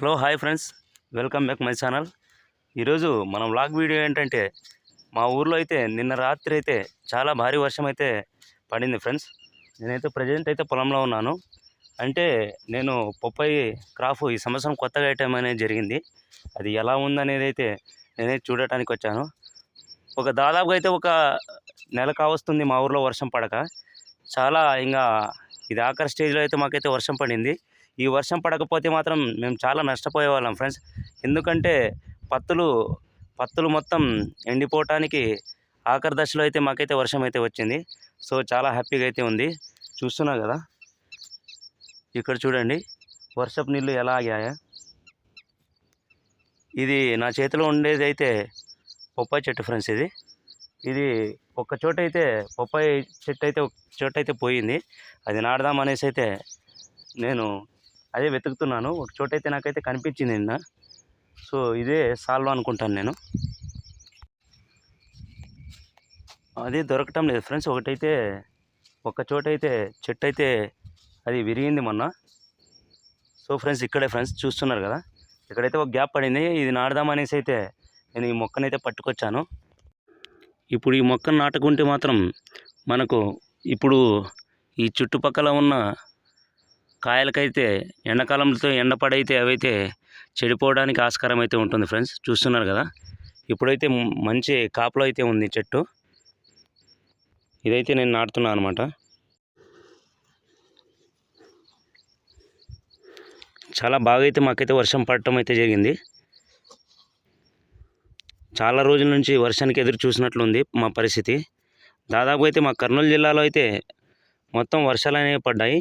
Hello hi friends. Welcome back my channel. ఈరోజు మనం vlog video ఏంటంటే మా ఊర్లో అయితే నిన్న రాత్రి అయితే చాలా భారీ వర్షం అయితే పడింది ఫ్రెండ్స్. నేనైతే ప్రజెంట్ అయితే పొలంలో ఉన్నాను. అంటే నేను పొప్పాయి క్రాఫ్ ఈ సంవత్సరం కొత్తగా వేయటం అనేది జరిగింది. అది ఎలా ఉందనేది అయితే నేనైతే చూడటానికి వచ్చాను. ఒక దాదాపుగా అయితే ఒక నెల కావస్తుంది మా ఊర్లో వర్షం పడక. చాలా ఇంకా ఇది ఆఖరి స్టేజ్లో అయితే మాకైతే వర్షం పడింది. ఈ వర్షం పడకపోతే మాత్రం మేము చాలా నష్టపోయే వాళ్ళం ఫ్రెండ్స్. ఎందుకంటే పత్తులు పత్తులు మొత్తం ఎండిపోవటానికి ఆఖరి దశలో అయితే మాకైతే వర్షం అయితే వచ్చింది. సో చాలా హ్యాపీగా అయితే ఉంది. చూస్తున్నా కదా? ఇక్కడ చూడండి వర్షపు నీళ్ళు ఎలా ఆగాయా? ఇది నా చేతిలో ఉండేది అయితే బొప్పాయి చెట్టు ఫ్రెండ్స్ ఇది. ఇది ఒక చోట అయితే బొప్పాయి చెట్టు అయితే ఒక చోట అయితే పోయింది. అది నాడదాం అనేసి అయితే నేను అదే వెతుకుతున్నాను. ఒక చోట అయితే నాకైతే కనిపించింది నిన్న సో ఇదే సాల్వ్ అనుకుంటాను నేను. అదే దొరకటం లేదు ఫ్రెండ్స్. ఒకటైతే ఒక చోట అయితే చెట్టు అయితే అది విరిగింది మొన్న. సో ఫ్రెండ్స్ ఇక్కడే ఫ్రెండ్స్ చూస్తున్నారు కదా. ఇక్కడైతే ఒక గ్యాప్ పడింది. ఇది నాడదామనేసి అయితే నేను ఈ మొక్కనైతే పట్టుకొచ్చాను. ఇప్పుడు ఈ మొక్కను నాటుకుంటే మాత్రం మనకు ఇప్పుడు ఈ చుట్టుపక్కల ఉన్న కాయలకైతే ఎండాకాలంతో ఎండపడైతే అవైతే చెడిపోవడానికి ఆస్కారం అయితే ఉంటుంది ఫ్రెండ్స్. చూస్తున్నారు కదా? ఇప్పుడైతే మంచి కాపులో అయితే ఉంది చెట్టు. ఇదైతే నేను నాటుతున్నాను అనమాట చాలా బాగా అయితే మాకైతే వర్షం పడటం అయితే జరిగింది. చాలా రోజుల నుంచి వర్షానికి ఎదురు చూసినట్లుంది మా పరిస్థితి. దాదాపు అయితే మా కర్నూలు జిల్లాలో అయితే మొత్తం వర్షాలు అనేవి పడ్డాయి.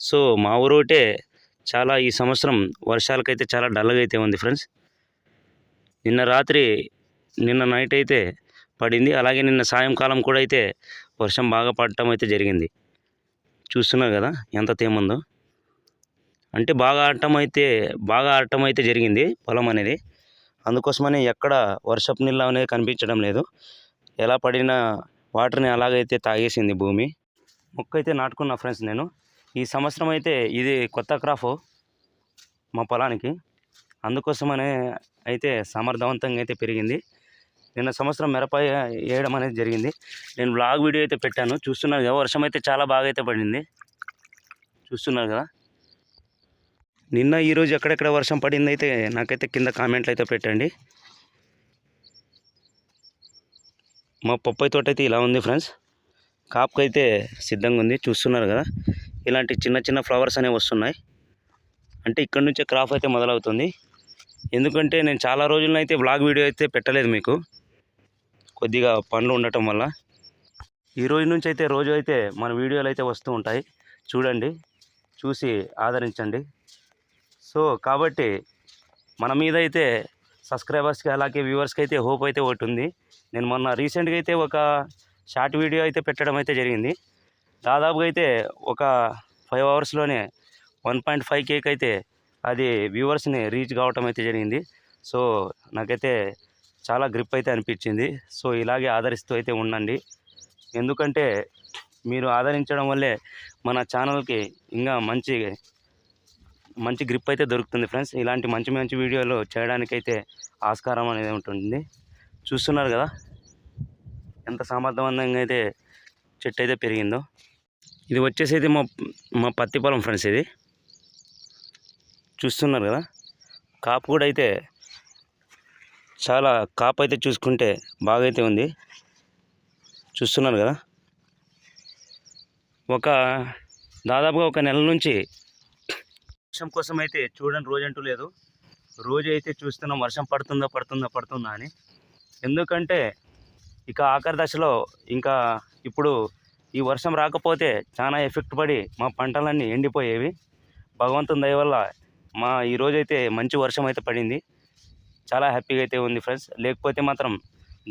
సో మా ఊరు ఒకటే చాలా ఈ సంవత్సరం వర్షాలకైతే చాలా డల్గా అయితే ఉంది ఫ్రెండ్స్. నిన్న రాత్రి నిన్న నైట్ అయితే పడింది. అలాగే నిన్న సాయంకాలం కూడా అయితే వర్షం బాగా పడటం అయితే జరిగింది. చూస్తున్నారు కదా ఎంత తేముందో. అంటే బాగా ఆడటం అయితే బాగా ఆడటం అయితే జరిగింది పొలం అనేది. అందుకోసమని ఎక్కడ వర్షపు నీళ్ళు అనేది కనిపించడం లేదు. ఎలా పడిన వాటర్ని అలాగైతే తాగేసింది భూమి. మొక్క అయితే నాటుకున్నా ఫ్రెండ్స్ నేను. ఈ సంవత్సరం అయితే ఇది కొత్త క్రాప్ మా పొలానికి. అందుకోసమనే అయితే సమర్థవంతంగా అయితే పెరిగింది. నిన్న సంవత్సరం మిరప వేయడం అనేది జరిగింది. నేను బ్లాగ్ వీడియో అయితే పెట్టాను. చూస్తున్నారు కదా వర్షం అయితే చాలా బాగా అయితే పడింది. చూస్తున్నారు కదా? నిన్న ఈరోజు ఎక్కడెక్కడ వర్షం పడింది అయితే నాకైతే కింద కామెంట్లు అయితే పెట్టండి. మా పప్పాయి తోట అయితే ఇలా ఉంది ఫ్రెండ్స్ కాపుకైతే సిద్ధంగా ఉంది. చూస్తున్నారు కదా? ఇలాంటి చిన్న చిన్న ఫ్లవర్స్ అనేవి వస్తున్నాయి. అంటే ఇక్కడ నుంచే క్రాప్ అయితే మొదలవుతుంది. ఎందుకంటే నేను చాలా రోజుల్లో అయితే బ్లాగ్ వీడియో అయితే పెట్టలేదు మీకు. కొద్దిగా పనులు ఉండటం వల్ల. ఈ రోజు నుంచి అయితే రోజు అయితే మన వీడియోలు అయితే వస్తూ ఉంటాయి. చూడండి చూసి ఆదరించండి. సో కాబట్టి మన మీద అయితే సబ్స్క్రైబర్స్కి అలాగే వ్యూవర్స్కి అయితే హోప్ అయితే ఒకటి ఉంది. నేను మొన్న రీసెంట్గా అయితే ఒక షార్ట్ వీడియో అయితే పెట్టడం అయితే జరిగింది. దాదాపుగా అయితే ఒక ఫైవ్ అవర్స్లోనే వన్ పాయింట్ ఫైవ్ కేక్ అయితే అది వ్యూవర్స్ని రీచ్ కావటం అయితే జరిగింది. సో నాకైతే చాలా గ్రిప్ అయితే అనిపించింది. సో ఇలాగే ఆదరిస్తూ అయితే ఉండండి. ఎందుకంటే మీరు ఆదరించడం వల్లే మన ఛానల్కి ఇంకా మంచి మంచి గ్రిప్ అయితే దొరుకుతుంది ఫ్రెండ్స్ ఇలాంటి మంచి మంచి వీడియోలు చేయడానికైతే ఆస్కారం అనేది ఉంటుంది. చూస్తున్నారు కదా? ఎంత సమర్థవంతంగా అయితే చెట్టు అయితే పెరిగిందో. ఇది వచ్చేసి మా మా పత్తి పొలం ఫ్రెండ్స్ ఇది. చూస్తున్నారు కదా? కాపు కూడా అయితే చాలా కాపు అయితే చూసుకుంటే బాగా అయితే ఉంది. చూస్తున్నారు కదా? ఒక దాదాపుగా ఒక నెల నుంచి వర్షం కోసం అయితే చూడండి రోజంటూ లేదు. రోజు అయితే చూస్తున్నాం వర్షం పడుతుందా పడుతుందా పడుతుందా అని. ఎందుకంటే ఇక ఆఖరి దశలో ఇంకా ఇప్పుడు ఈ వర్షం రాకపోతే చాలా ఎఫెక్ట్ పడి మా పంటలన్నీ ఎండిపోయేవి. భగవంతుని దయ వల్ల మా ఈరోజు అయితే మంచి వర్షం అయితే పడింది. చాలా హ్యాపీగా అయితే ఉంది ఫ్రెండ్స్. లేకపోతే మాత్రం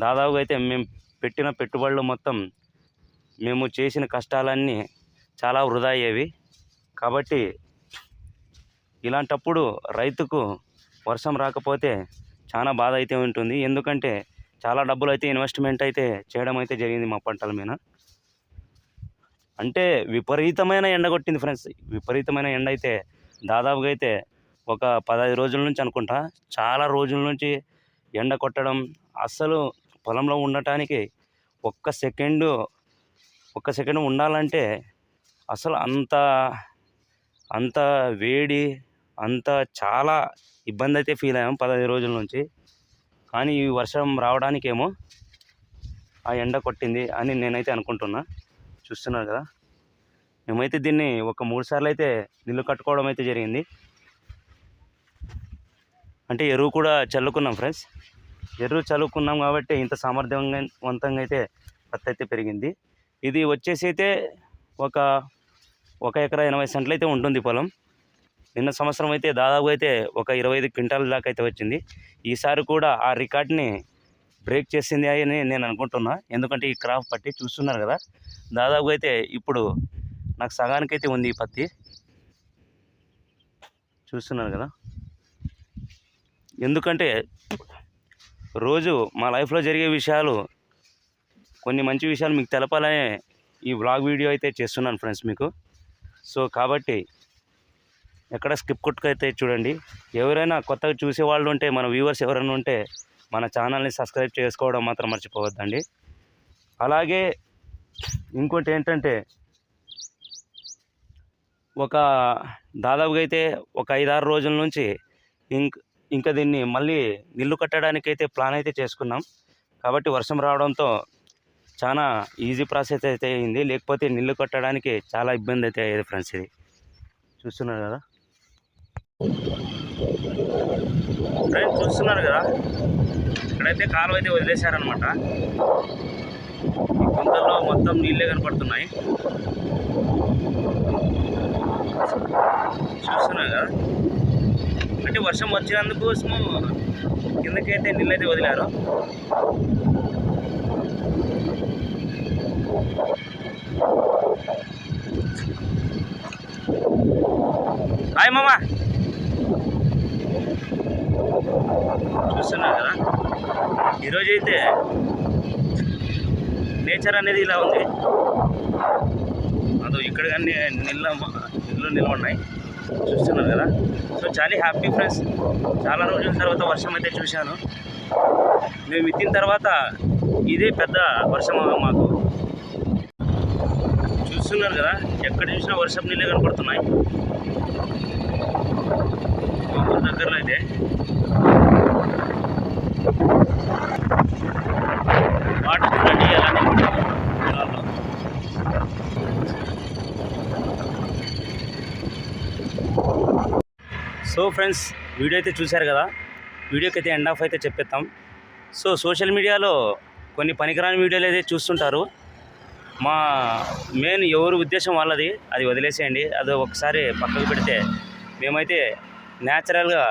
దాదాపుగా అయితే మేము పెట్టిన పెట్టుబడులు మొత్తం మేము చేసిన కష్టాలన్నీ చాలా వృధా అయ్యేవి. కాబట్టి ఇలాంటప్పుడు రైతుకు వర్షం రాకపోతే చాలా బాధ అయితే ఉంటుంది. ఎందుకంటే చాలా డబ్బులు అయితే ఇన్వెస్ట్మెంట్ అయితే చేయడం అయితే జరిగింది మా పంటల మీద. అంటే విపరీతమైన ఎండ కొట్టింది ఫ్రెండ్స్. విపరీతమైన ఎండ అయితే దాదాపుగా అయితే ఒక పదహైదు రోజుల నుంచి అనుకుంటా. చాలా రోజుల నుంచి ఎండ కొట్టడం అస్సలు పొలంలో ఉండటానికి ఒక్క సెకండు ఒక్క సెకండ్ ఉండాలంటే అసలు అంత అంత వేడి అంత చాలా ఇబ్బంది అయితే ఫీల్ అయ్యాం పదహైదు రోజుల నుంచి. కానీ ఈ వర్షం రావడానికేమో ఆ ఎండ కొట్టింది అని నేనైతే అనుకుంటున్నా. చూస్తున్నారు కదా. మేమైతే దీన్ని ఒక మూడు సార్లు అయితే నీళ్ళు కట్టుకోవడం అయితే జరిగింది. అంటే ఎరువు కూడా చల్లుకున్నాం ఫ్రెండ్స్. ఎరువు చల్లుకున్నాం కాబట్టి ఇంత సామర్థ్యవంతంగా అయితే పత్తి అయితే పెరిగింది. ఇది వచ్చేసి అయితే ఒక ఒక ఎకరా ఎనభై సెంట్లు అయితే ఉంటుంది పొలం. నిన్న సంవత్సరం అయితే దాదాపు అయితే ఒక ఇరవై ఐదు క్వింటాల దాకా అయితే వచ్చింది. ఈసారి కూడా ఆ రికార్డ్ని బ్రేక్ చేసింది అని నేను అనుకుంటున్నా. ఎందుకంటే ఈ క్రాప్ పట్టి చూస్తున్నారు కదా. దాదాపు అయితే ఇప్పుడు నాకు సగానికైతే ఉంది ఈ పత్తి. చూస్తున్నారు కదా. ఎందుకంటే రోజు మా లైఫ్లో జరిగే విషయాలు కొన్ని మంచి విషయాలు మీకు తెలపాలనే ఈ వ్లాగ్ వీడియో అయితే చేస్తున్నాను ఫ్రెండ్స్ మీకు. సో కాబట్టి ఎక్కడ స్కిప్ కొట్టుకైతే చూడండి. ఎవరైనా కొత్తగా చూసే వాళ్ళు ఉంటే మన వ్యూవర్స్ ఎవరైనా ఉంటే మన ఛానల్ని సబ్స్క్రైబ్ చేసుకోవడం మాత్రం మర్చిపోవద్దండి. అలాగే ఇంకోటి ఏంటంటే ఒక దాదాపుగా అయితే ఒక ఐదారు రోజుల నుంచి ఇంక ఇంకా దీన్ని మళ్ళీ నిల్లు కట్టడానికి అయితే ప్లాన్ అయితే చేసుకున్నాం. కాబట్టి వర్షం రావడంతో చాలా ఈజీ ప్రాసెస్ అయితే అయింది. లేకపోతే నిల్లు కట్టడానికి చాలా ఇబ్బంది అయితే అయ్యేది ఫ్రెండ్స్ ఇది. చూస్తున్నారు కదా? ఫ్రెండ్స్ చూస్తున్నారు కదా. ఇక్కడైతే కాలువ అయితే వదిలేశారనమాట కొంతలో గుంతల్లో మొత్తం నీళ్ళే కనపడుతున్నాయి. చూస్తున్నారు కదా. అంటే వర్షం వచ్చినందుకోసము కిందకైతే నీళ్ళైతే వదిలారు. హాయ్ మామా. చూస్తున్నారు కదా. ఈరోజు అయితే నేచర్ అనేది ఇలా ఉంది. అదో ఇక్కడ కానీ నిల్ల నీళ్ళు నిల్వ ఉన్నాయి చూస్తున్నారు కదా. సో చాలా హ్యాపీ ఫ్రెండ్స్. చాలా రోజుల తర్వాత వర్షం అయితే చూశాను. మేము ఎత్తిన తర్వాత ఇదే పెద్ద వర్షం మాకు. చూస్తున్నారు కదా ఎక్కడ చూసినా వర్షం నీళ్ళే కనపడుతున్నాయి. ఊరు దగ్గరలో అయితే వాటర్ చూడండి ఎలానే ఉన్నాయి పొలాల్లో. సో ఫ్రెండ్స్ వీడియో అయితే చూశారు కదా? వీడియోకి అయితే ఎండ్ ఆఫ్ అయితే చెప్పేస్తాం సో సోషల్ మీడియాలో కొన్ని పనికిరాని వీడియోలు అయితే చూస్తుంటారు. మా మెయిన్ ఎవరి ఉద్దేశం వాళ్ళది అది వదిలేసేయండి. అది ఒకసారి పక్కకు పెడితే మేమైతే న్యాచురల్గా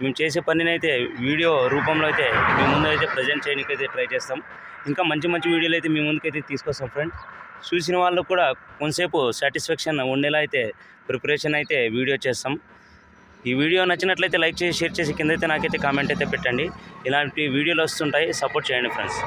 మేము చేసే పనినైతే వీడియో రూపంలో అయితే మీ ముందు అయితే ప్రజెంట్ చేయడానికి అయితే ట్రై చేస్తాం. ఇంకా మంచి మంచి వీడియోలు అయితే మీ ముందుకైతే తీసుకొస్తాం ఫ్రెండ్ చూసిన వాళ్ళు కూడా కొంతసేపు సాటిస్ఫాక్షన్ ఉండేలా అయితే ప్రిపరేషన్ అయితే వీడియో చేస్తాం. ఈ వీడియో నచ్చినట్లయితే లైక్ చేసి షేర్ చేసి కింద అయితే నాకైతే కామెంట్ అయితే పెట్టండి. ఇలాంటి వీడియోలు వస్తుంటాయి. సపోర్ట్ చేయండి ఫ్రెండ్స్.